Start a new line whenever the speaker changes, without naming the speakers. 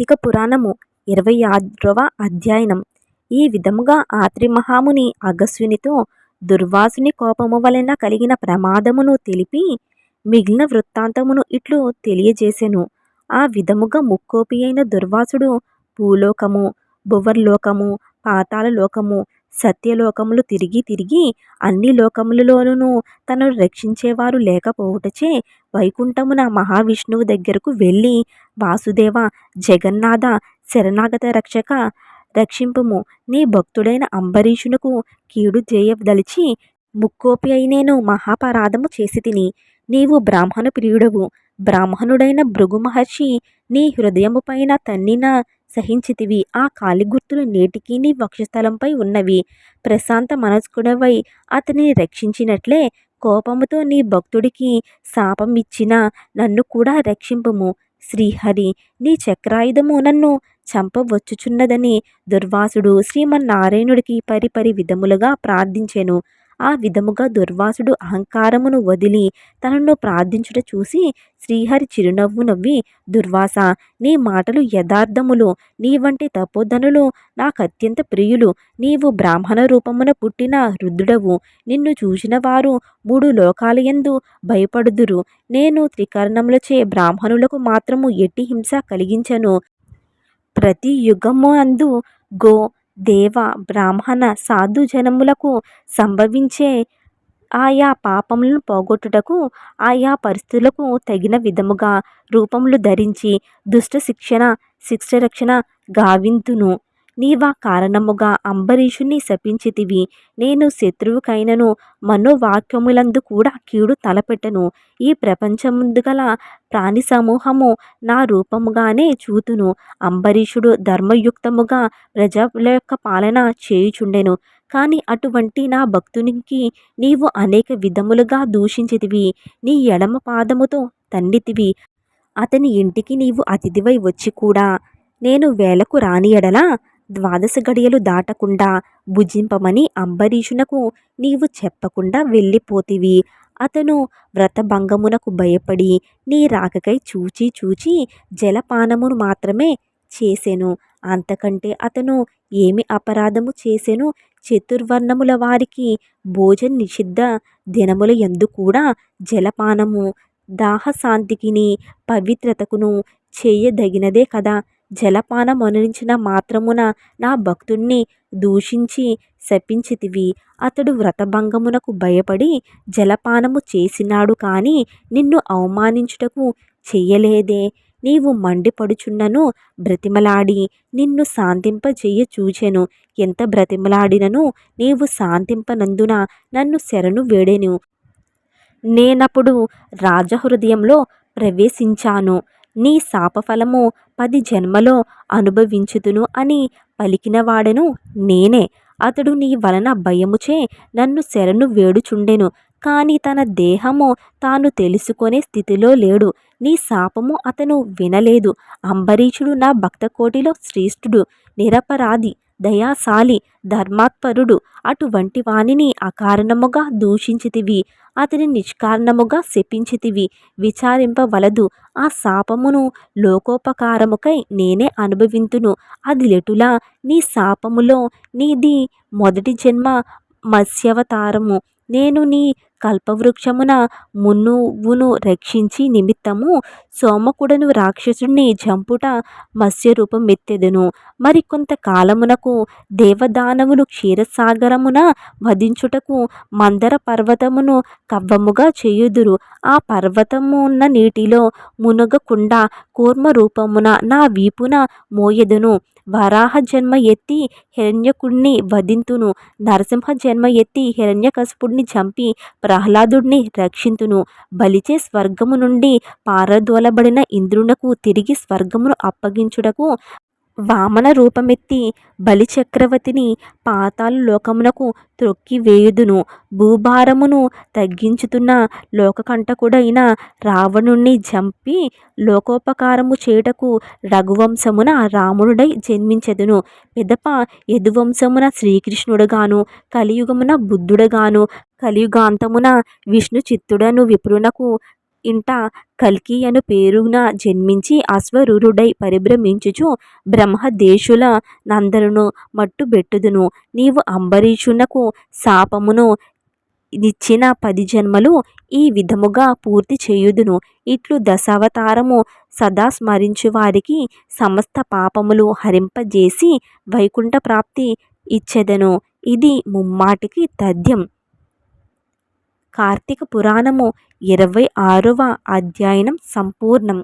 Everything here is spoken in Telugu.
కార్తీక పురాణము ఇరవై ఆరవ అధ్యయనం. ఈ విధముగా ఆత్రి మహాముని అగస్త్యునితో దుర్వాసుని కోపము వలన కలిగిన ప్రమాదమును తెలిపి మిగిలిన వృత్తాంతమును ఇట్లు తెలియజేసెను. ఆ విధముగా ముక్కోపి అయిన దుర్వాసుడు భూలోకము భువర్లోకము పాతాల లోకము సత్యలోకములు తిరిగి తిరిగి అన్ని లోకములలోనూ తనను రక్షించేవారు లేకపోవుటచే వైకుంఠమున మహావిష్ణువు దగ్గరకు వెళ్ళి వాసుదేవ జగన్నాథ శరణాగత రక్షక రక్షింపుము. నీ భక్తుడైన అంబరీషునకు కీడు చేయదలిచి ముక్కోపి అయి నేను మహాపరాధము చేసి తిని నీవు బ్రాహ్మణ ప్రియుడవు. బ్రాహ్మణుడైన భృగు మహర్షి నీ హృదయము పైన తన్నిన సహించితివి. ఆ కాలిగుర్తులు నేటికి నీ వక్షస్థలంపై ఉన్నవి. ప్రశాంత మనస్కుడవై అతనిని రక్షించినట్లే కోపముతో నీ భక్తుడికి శాపం ఇచ్చిన నన్ను కూడా రక్షింపము. శ్రీహరి నీ చక్రాయుధము నన్ను చంపవచ్చుచున్నదని దుర్వాసుడు శ్రీమన్నారాయణుడికి పరిపరి విధములుగా ప్రార్థించెను. ఆ విధముగా దుర్వాసుడు అహంకారమును వదిలి తనను ప్రార్థించుట చూసి శ్రీహరి చిరునవ్వు నవ్వి దుర్వాస నీ మాటలు యథార్థములు. నీ వంటి తపోధనులు నాకు అత్యంత ప్రియులు. నీవు బ్రాహ్మణ రూపమున పుట్టిన రుద్రుడవు. నిన్ను చూసిన వారు మూడు లోకాలయందు భయపడుదురు. నేను త్రికరణములచే బ్రాహ్మణులకు మాత్రము ఎట్టి హింస కలిగించను. ప్రతి యుగము అందు గో దేవ బ్రాహ్మణ సాధు జనములకు సంభవించే ఆయా పాపములను పోగొట్టుటకు ఆయా పరిస్థితులకు తగిన విధముగా రూపములు ధరించి దుష్ట శిక్షణ శిక్షరక్షణ గావింతును. నీవా కారణముగా అంబరీషుని శపించితివి. నేను శత్రువుకైనను మనోవాక్యములందు కూడా కీడు తలపెట్టను. ఈ ప్రపంచముందు గల ప్రాణి సమూహము నా రూపముగానే చూతును. అంబరీషుడు ధర్మయుక్తముగా ప్రజల యొక్క పాలన చేయుచుండెను. కానీ అటువంటి నా భక్తునికి నీవు అనేక విధములుగా దూషించితివి. నీ ఎడమ పాదముతో తండితివి అతని ఇంటికి నీవు అతిథివై వచ్చి కూడా నేను వేలకు రాని ఎడలా ద్వాదశ గడియలు దాటకుండా భుజింపమని అంబరీషునకు నీవు చెప్పకుండా వెళ్ళిపోతివి. అతను వ్రతభంగమునకు భయపడి నీ రాకకై చూచి చూచి జలపానమును మాత్రమే చేసెను. అంతకంటే అతను ఏమి అపరాధము చేసెను? చతుర్వర్ణముల వారికి భోజన నిషిద్ధ దినముల యందు కూడా జలపానము దాహశాంతికిని పవిత్రతకును చేయదగినదే కదా? జలపానమనురించిన మాత్రమున నా భక్తుణ్ణి దూషించి శపించితివి. అతడు వ్రతభంగమునకు భయపడి జలపానము చేసినాడు కానీ నిన్ను అవమానించుటకు చెయ్యలేదే. నీవు మండిపడుచున్నను బ్రతిమలాడి నిన్ను శాంతింపజేయ చూచెను ఎంత బ్రతిమలాడినను నీవు శాంతింపనందున నన్ను శరణు వేడెను. నేనప్పుడు రాజహృదయంలో ప్రవేశించాను. నీ శాపఫలము పది జన్మలో అనుభవించుదును అని పలికినవాడను నేనే. అతడు నీ వలన భయముచే నన్ను శరణు వేడుచుండెను కానీ తన దేహము తాను తెలుసుకునే స్థితిలో లేడు. నీ శాపము అతను వినలేదు. అంబరీషుడు నా భక్త కోటిలో శ్రేష్ఠుడు నిరపరాధి దయాశాలి ధర్మాత్పరుడు. అటువంటి వానిని అకారణముగా దూషించితివి. అతని నిష్కారణముగా శపించితివి. విచారింపవలదు ఆ శాపమును లోకోపకారముకై నేనే అనుభవింతును. అది లెటులా? నీ శాపములో నీది మొదటి జన్మ మత్స్యవతారము. నేను నీ కల్పవృక్షమున మునువును రక్షించి నిమిత్తము సోమకుడను రాక్షసుడిని చంపుట మత్స్యరూపం ఎత్తెదను. మరి కొంతకాలమునకు దేవదానవులు క్షీరసాగరమున వధించుటకు మందర పర్వతమును కవ్వముగా చేయుదురు. ఆ పర్వతమున్న నీటిలో మునగకుండా కూర్మ రూపమున నా వీపున మోయెదను. వరాహ జన్మ ఎత్తి హిరణ్యకుడిని వధింతును. నరసింహ జన్మ ఎత్తి హిరణ్యకశపుడిని చంపి ప్రహ్లాదుడిని రక్షింతును. బలిచే స్వర్గము నుండి పారదోలబడిన ఇంద్రునకు తిరిగి స్వర్గమును అప్పగించుటకు వామన రూపమెత్తి బలిచక్రవర్తిని పాతాళ లోకమునకు త్రొక్కివేయుదును భూభారమును తగ్గించుతున్న లోకకంటకుడైన రావణుణ్ణి జంపి లోకోపకారము చేయుటకు రఘువంశమున రాముడై జన్మించెదును. పిదప యదువంశమున శ్రీకృష్ణుడుగాను కలియుగమున బుద్ధుడుగాను కలియుగాంతమున విష్ణు చిత్తుడను విప్రునకు ఇంట కల్కి అను పేరున జన్మించి అశ్వరూరుడై పరిభ్రమించుచు బ్రహ్మదేశుల నందరును మట్టుబెట్టుదును. నీవు అంబరీషునకు శాపమును నిచ్చిన పది జన్మలు ఈ విధముగా పూర్తి చేయుదును. ఇట్లు దశావతారము సదా స్మరించు వారికి సమస్త పాపములు హరింపజేసి వైకుంఠ ప్రాప్తి ఇచ్చెదను. ఇది ముమ్మాటికి తథ్యం. కార్తీక పురాణము ఇరవై ఆరవ అధ్యయనం సంపూర్ణం